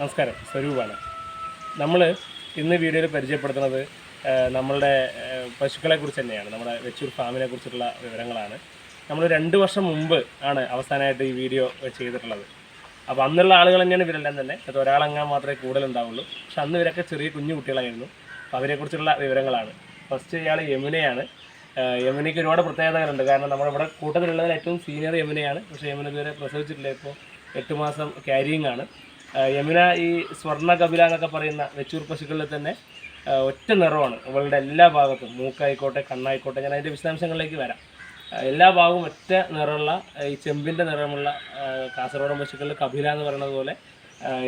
നമസ്കാരം സ്വരൂപാണ്. നമ്മൾ ഇന്ന് വീഡിയോയിൽ പരിചയപ്പെടുത്തുന്നത് നമ്മളുടെ ആ, പശുക്കളെ കുറിച്ച് തന്നെയാണ്. നമ്മുടെ വെച്ചൂർ ഫാമിനെ കുറിച്ചിട്ടുള്ള വിവരങ്ങളാണ്. നമ്മൾ രണ്ട് വർഷം മുമ്പ് ആണ് അവസാനമായിട്ട് ഈ വീഡിയോ ചെയ്തിട്ടുള്ളത്. അപ്പോൾ അന്നുള്ള ആളുകൾ തന്നെയാണ് ഇവരെല്ലാം തന്നെ. അത് ഒരാളെങ്ങാൻ മാത്രമേ കൂടുതലുണ്ടാവുള്ളൂ. പക്ഷെ അന്ന് ഇവരൊക്കെ ചെറിയ കുഞ്ഞു കുട്ടികളായിരുന്നു. അപ്പോൾ അവരെക്കുറിച്ചുള്ള വിവരങ്ങളാണ്. ഫസ്റ്റ് ഇയാൾ യമുനയാണ്. യമുനയ്ക്ക് ഒരുപാട് പ്രത്യേകതകളുണ്ട്. കാരണം നമ്മളിവിടെ കൂട്ടത്തിലുള്ളതിൽ ഏറ്റവും സീനിയർ യമുനയാണ്. പക്ഷേ യമുന ഇതുവരെ പ്രസവിച്ചിട്ടില്ല. ഇപ്പോൾ എട്ട് മാസം ക്യാരിയിങ് ആണ്. യമുന ഈ സ്വർണ കപില എന്നൊക്കെ പറയുന്ന വെച്ചൂർ പശുക്കളിൽ തന്നെ ഒറ്റ നിറമാണ് ഇവളുടെ എല്ലാ ഭാഗത്തും. മൂക്കായിക്കോട്ടെ കണ്ണായിക്കോട്ടെ ഞാൻ അതിന്റെ വിശദാംശങ്ങളിലേക്ക് വരാം. എല്ലാ ഭാഗവും ഒറ്റ നിറമുള്ള ഈ ചെമ്പിന്റെ നിറമുള്ള കാസർഗോഡ് പശുക്കളിൽ കപില എന്ന് പറയുന്നത് പോലെ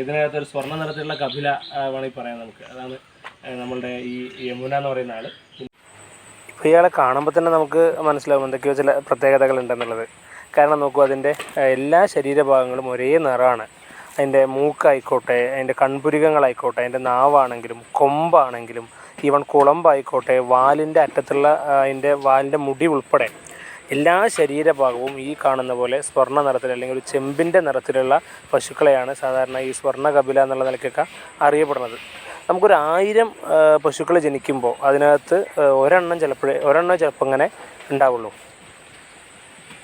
ഇതിനകത്ത് ഒരു സ്വർണ നിറത്തിലുള്ള കപില വേണമെങ്കിൽ പറയാം നമുക്ക്. അതാണ് നമ്മളുടെ ഈ യമുന എന്ന് പറയുന്ന ആൾ ഇപ്പോൾ ഇയാളെ കാണുമ്പോൾ തന്നെ നമുക്ക് മനസ്സിലാവും എന്തൊക്കെയോ ചില പ്രത്യേകതകളുണ്ടെന്നുള്ളത് കാരണം നോക്കൂ അതിന്റെ എല്ലാ ശരീരഭാഗങ്ങളും ഒരേ നിറമാണ്. അതിന്റെ മൂക്കായിക്കോട്ടെ അതിന്റെ കൺപുരികങ്ങളായിക്കോട്ടെ അതിന്റെ നാവാണെങ്കിലും കൊമ്പാണെങ്കിലും ഈവൺ കുളമ്പായിക്കോട്ടെ വാലിന്റെ അറ്റത്തുള്ള അതിന്റെ വാലിന്റെ മുടി ഉൾപ്പെടെ എല്ലാ ശരീരഭാഗവും ഈ കാണുന്ന പോലെ സ്വർണ നിറത്തിൽ അല്ലെങ്കിൽ ഒരു ചെമ്പിന്റെ നിറത്തിലുള്ള പശുക്കളെയാണ് സാധാരണ ഈ സ്വർണ കപില എന്നുള്ള നിലയ്ക്കൊക്കെ അറിയപ്പെടുന്നത്. നമുക്കൊരു ആയിരം പശുക്കൾ ജനിക്കുമ്പോൾ അതിനകത്ത് ഒരെണ്ണം ചിലപ്പോഴേ ഒരെണ്ണം ചിലപ്പോൾ ഇങ്ങനെ ഉണ്ടാവുള്ളൂ.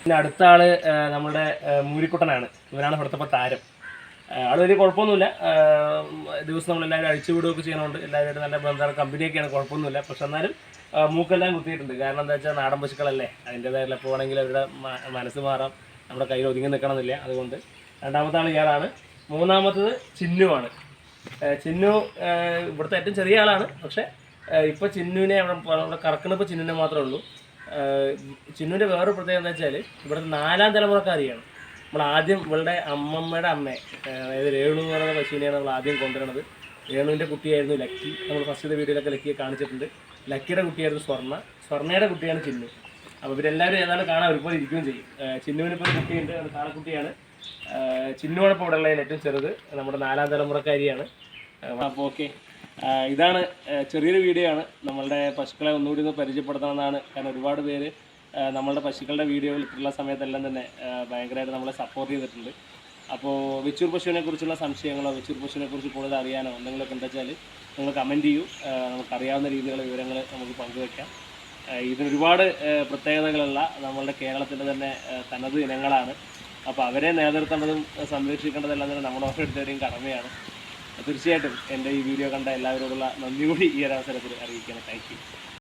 പിന്നെ അടുത്ത ആൾ നമ്മുടെ മൂരിക്കുട്ടനാണ്. ഇവനാണ് ഇവിടുത്തെ താരം. ആൾ വലിയ കുഴപ്പമൊന്നുമില്ല. ദിവസം അഴിച്ചു വിടുകയൊക്കെ ചെയ്യണമുണ്ട് എല്ലാവരും നല്ല ബന്ധമാണ് കമ്പനിയൊക്കെയാണ് കുഴപ്പമൊന്നുമില്ല. പക്ഷെ എന്നാലും മൂക്കെല്ലാം കുത്തിയിട്ടുണ്ട്. കാരണം എന്താ വെച്ചാൽ നാടൻ പശുക്കളല്ലേ? അതിന്റെതായിട്ടുള്ള എപ്പോൾ വേണമെങ്കിലും അവരുടെ മനസ്സ് മാറാം. നമ്മുടെ കയ്യിൽ ഒതുങ്ങി നിൽക്കണമെന്നില്ല. അതുകൊണ്ട് രണ്ടാമത്തെ ആൾ ഇയാളാണ്. മൂന്നാമത്തത് ചിന്നുവാണ്. ചിന്നു ഇവിടുത്തെ ഏറ്റവും ചെറിയ ആളാണ്. പക്ഷേ ഇപ്പോൾ ചിന്നുവിനെ അവിടെ അവിടെ കറക്കണിപ്പോൾ ചിന്നുവിനെ മാത്രമേ ഉള്ളൂ. ചിന്നുവിന്റെ വേറൊരു പ്രത്യേകത എന്താ വെച്ചാൽ ഇവിടുത്തെ നാലാം തലമുറക്കാരിയാണ്. നമ്മൾ ആദ്യം ഇവളുടെ അമ്മമ്മയുടെ അമ്മയെ അതായത് രേണു എന്ന് പറയുന്ന പശുവിനെയാണ് നമ്മൾ ആദ്യം കൊണ്ടുവരുന്നത്. രേണുവിന്റെ കുട്ടിയായിരുന്നു ലക്കി. നമ്മൾ ഫസ്റ്റ് വീഡിയോയിലൊക്കെ ലക്കിയെ കാണിച്ചിട്ടുണ്ട്. ലക്കിയുടെ കുട്ടിയായിരുന്നു സ്വർണ. സ്വർണയുടെ കുട്ടിയാണ് ചിന്നു. അപ്പോൾ ഇവരെല്ലാവരും ഏതാണ്ട് കാണാൻ ഒരുപോലെ ഇരിക്കുകയും ചെയ്യും. ചിന്നുവിനിപ്പോൾ ഒരു കുട്ടിയുണ്ട്. അത് കാളക്കുട്ടിയാണ്. ഏഹ് ചിന്നുവാണ് ഇപ്പോൾ ഇവിടെ ഉള്ളതിൽ ഏറ്റവും ചെറുത്. നമ്മുടെ നാലാം തലമുറക്കാരിയാണ്. അപ്പോൾ ഓക്കെ. ഇതാണ് ചെറിയൊരു വീഡിയോ ആണ് നമ്മളുടെ പശുക്കളെ ഒന്നുകൂടി ഒന്ന് പരിചയപ്പെടുത്തണമെന്നാണ്. കാരണം ഒരുപാട് പേര് നമ്മളുടെ പശുക്കളുടെ വീഡിയോ ഇട്ടുള്ള സമയത്തെല്ലാം തന്നെ ഭയങ്കരമായിട്ട് നമ്മളെ സപ്പോർട്ട് ചെയ്തിട്ടുണ്ട്. അപ്പോൾ വെച്ചൂർ പശുവിനെ കുറിച്ചുള്ള സംശയങ്ങളോ വെച്ചൂർ പശുവിനെ കുറിച്ച് കൂടുതൽ അറിയാനോ എന്തെങ്കിലുമൊക്കെ എന്താ വെച്ചാൽ നിങ്ങൾ കമന്റ് ചെയ്യൂ. നമുക്ക് അറിയാവുന്ന രീതിയിലുള്ള വിവരങ്ങൾ നമുക്ക് പങ്കുവയ്ക്കാം ഏഹ് ഇതിന് ഒരുപാട് ഏഹ് പ്രത്യേകതകളുള്ള നമ്മളുടെ കേരളത്തിന്റെ തന്നെ തനത് ഇനങ്ങളാണ്. അപ്പോൾ അവരെ നിലനിർത്തേണ്ടതും സംരക്ഷിക്കേണ്ടതെല്ലാം തന്നെ നമ്മുടെ ഓരോരുത്തരുടെയും കടമയാണ്. തീർച്ചയായിട്ടും എന്റെ ഈ വീഡിയോ കണ്ട എല്ലാവരോടുള്ള നന്ദി കൂടി ഈ ഒരു അവസരത്തിൽ അറിയിക്കണം താങ്ക്